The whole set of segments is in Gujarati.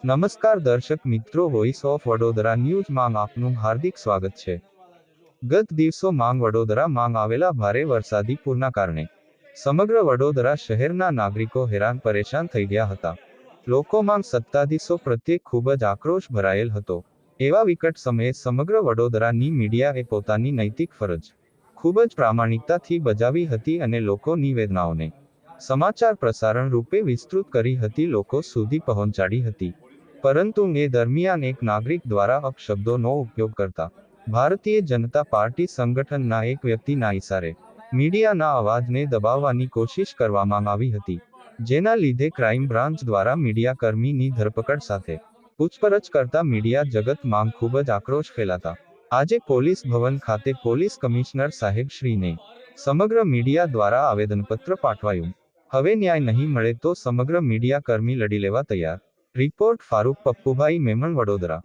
નમસ્કાર દર્શક મિત્રો વોઇસ ઓફ વડોદરા ન્યૂઝમાં આપનું હાર્દિક સ્વાગત છે. ગત દિવસો માંગ વડોદરા માંગ આવેલા ભારે વરસાદી પૂરના કારણે સમગ્ર વડોદરા શહેરના નાગરિકો હેરાન પરેશાન થઈ ગયા હતા. લોકોમાં સત્તાધીશો પ્રત્યે ખૂબ જ આક્રોશ ભરાયેલ હતો. એવા વિકટ સમયે સમગ્ર વડોદરાની મીડિયાએ પોતાની નૈતિક ફરજ ખૂબ જ પ્રામાણિકતાથી બજાવી હતી અને લોકોની વેદનાઓને સમાચાર પ્રસારણ રૂપે વિસ્તૃત કરી હતી, લોકો સુધી પહોંચાડી હતી. પરંતુ એ દરમિયાન એક નાગરિક દ્વારા અપશબ્દોનો ઉપયોગ કરતા ભારતીય જનતા પાર્ટી સંગઠનના એક વ્યક્તિના ઇશારે મીડિયાના અવાજને દબાવવાની કોશિશ કરવામાં આવી હતી, જેના લીધે ક્રાઇમ બ્રાન્ચ દ્વારા મીડિયા કર્મીની ધરપકડ સાથે પૂછપરછ કરતા મીડિયા જગતમાં ખૂબ જ આક્રોશ ફેલાતા. આજે પોલીસ ભવન ખાતે પોલીસ કમિશનર સાહેબ શ્રીને સમગ્ર મીડિયા દ્વારા આવેદનપત્ર પાઠવાયું. હવે ન્યાય નહીં મળે તો સમગ્ર મીડિયા કર્મી લડી લેવા તૈયાર. રિપોર્ટ ફારૂક પપ્પુભાઈ મેમણ વડોદરા.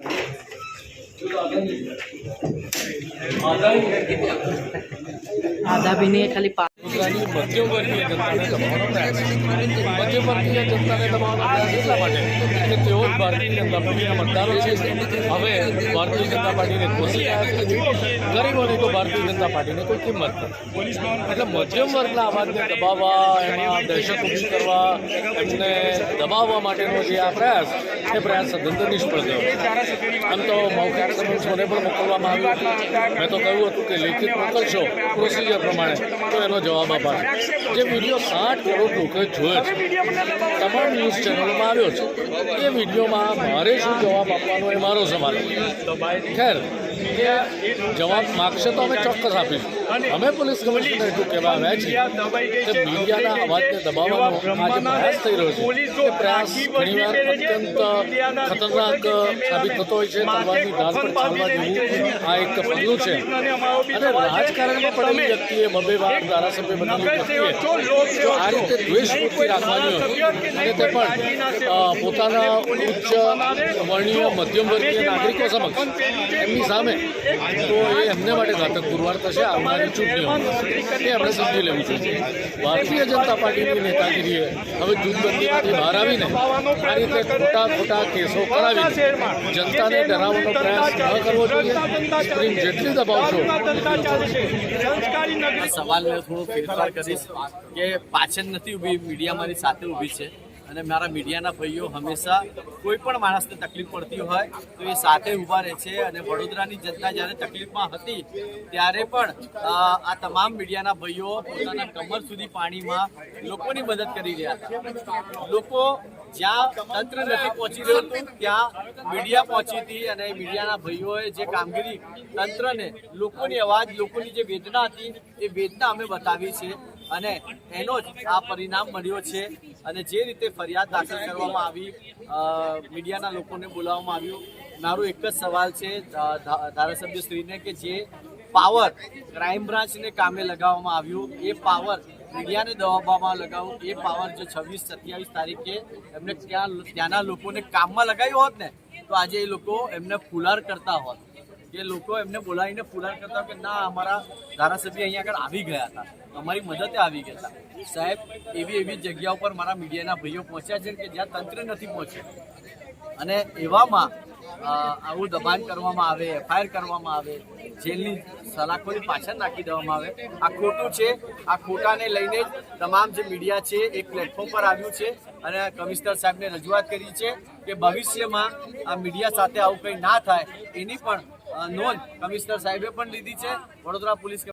નહીં ખાલી તેઓ જ ભારતીય મતદારો છે હવે ભારતીય જનતા પાર્ટીને કોશી રહ્યા ગરીબોની તો ભારતીય જનતા પાર્ટીને કોઈ કિંમત નથી એટલે મધ્યમ વર્ગના અવાજને દબાવવા એમાં દહેશત ઊભી કરવા એમને દબાવવા માટેનો જે આ પ્રયાસ એ પ્રયાસ સદંતર નિષ્ફળ ગયો આમ તો મૌખિક સમન્સ મને પણ મોકલવામાં આવ્યું મેં તો કહ્યું હતું કે લેખિત મોકલશો પ્રોસિજર પ્રમાણે તો એનો જવાબ અપાશે જે વીડિયો સાઠ કરોડ લોકોએ જોયો છે. તમામ ન્યૂઝ ચેનલોમાં આવ્યો છે. એ વિડીયોમાં મારે શું જવાબ આપવાનો એ મારો સવાલ ખેર જવાબ માગશે તો અમે ચોક્કસ આપીશું. અમે પોલીસ કમિશનર એટલું કહેવા આવ્યા છીએ કે મીડિયાના અવાજને દબાવવાનો આ જે પ્રયાસ થઈ રહ્યો છે. એ પ્રયાસ ઘણીવાર અત્યંત ખતરનાક સાબિત થતો હોય છે તલવારની ધાર પર ચાલવા જેવું આ એક પગલું છે. અને રાજકારણમાં પડેલી વ્યક્તિએ બબે વાર ધારાસભ્ય બનેલી વ્યક્તિએ જો આ રીતે દ્વેષવૃત્તિ રાખવાની હોય અને તે પણ પોતાના ઉચ્ચ વર્ણીય મધ્યમ વર્ગીય નાગરિકો સમક્ષ એમની સામે તો એ એમને માટે ઘાતક પુરવાર થશે, આવનારી ચૂંટણીઓ એ આપણે સમજી લેવું જોઈએ ભારતીય જનતા પાર્ટીની નેતાગીરીએ હવે જૂથબંધીમાંથી બહાર આવીને આ રીતે ખોટા ખોટા કેસો કરાવી જનતાને ડરાવવાનો પ્રયાસ ન કરવો જોઈએ. સ્પ્રિંગ જેટલી દબાવશો સવાલ થોડો ફેરફાર કરીશ કે પાછળ નથી ઊભી, મીડિયા મારી સાથે ઊભી છે. અને મારા મીડિયાના ભાઈઓ હંમેશા કોઈ પણ માણસને તકલીફ પડતી હોય તો એ સાથે ઊભા રહે છે અને વડોદરાની જનતા જ્યારે તકલીફમાં હતી ત્યારે પણ આ તમામ મીડિયાના ભાઈઓ પોતાના કમર સુધી પાણીમાં લોકોની મદદ કરી રહ્યા હતા. લોકો જ્યાં તંત્ર નથી પહોંચી રહ્યું હતું, ત્યાં મીડિયા પહોંચી હતી અને મીડિયાના ભાઈઓએ જે કામગીરી તંત્રને લોકોની અવાજ, લોકોની જે વેદના હતી, એ વેદના અમે બતાવી છે. અને એનો જ આ પરિણામ મળ્યો છે અને જે રીતે ફરિયાદ દાખલ કરવામાં આવી મીડિયાના લોકોને બોલાવવામાં આવ્યું, મારો એક જ સવાલ છે ધારાસભ્ય ધારાસભ્યશ્રીને કે જે પાવર ક્રાઇમ બ્રાન્ચને કામે લગાવવામાં આવ્યું, એ પાવર મીડિયાને દબાવવામાં લગાવ્યું, એ પાવર જો છવ્વીસ, સત્યાવીસ તારીખે એમને ત્યાં, ત્યાંના લોકોને કામમાં લગાવ્યું હોત ને, તો આજે એ લોકો એમને ફુલાર કરતા હોત. કે લોકો એમને બોલાવીને ફુલાર કરતા કે ના, અમારા ધારાસભ્ય અહીંયા આગળ આવી ગયા હતા. અમારી મદદે આવી ગયા હતા. સાહેબ, એવી એવી જગ્યા ઉપર મારા મીડિયાના ભાઈઓ પહોંચ્યા છે કે જ્યાં તંત્ર નથી પહોંચ્યું. અને એવામાં આવું દબાણ કરવામાં આવે, એફઆઈઆર કરવામાં આવે, જેલની સલાખોની પાછળ નાખી દેવામાં આવે. આ ખોટું છે. આ ખોટાને લઈને તમામ જે મીડિયા છે, એક પ્લેટફોર્મ પર આવ્યું છે અને કમિશનર સાહેબને રજૂઆત કરી છે કે ભવિષ્યમાં આ મીડિયા સાથે આવું કંઈ ના થાય, એની પણ નોંધ કમિશનર સાહેબે પણ લીધી છે. વડોદરા પોલીસ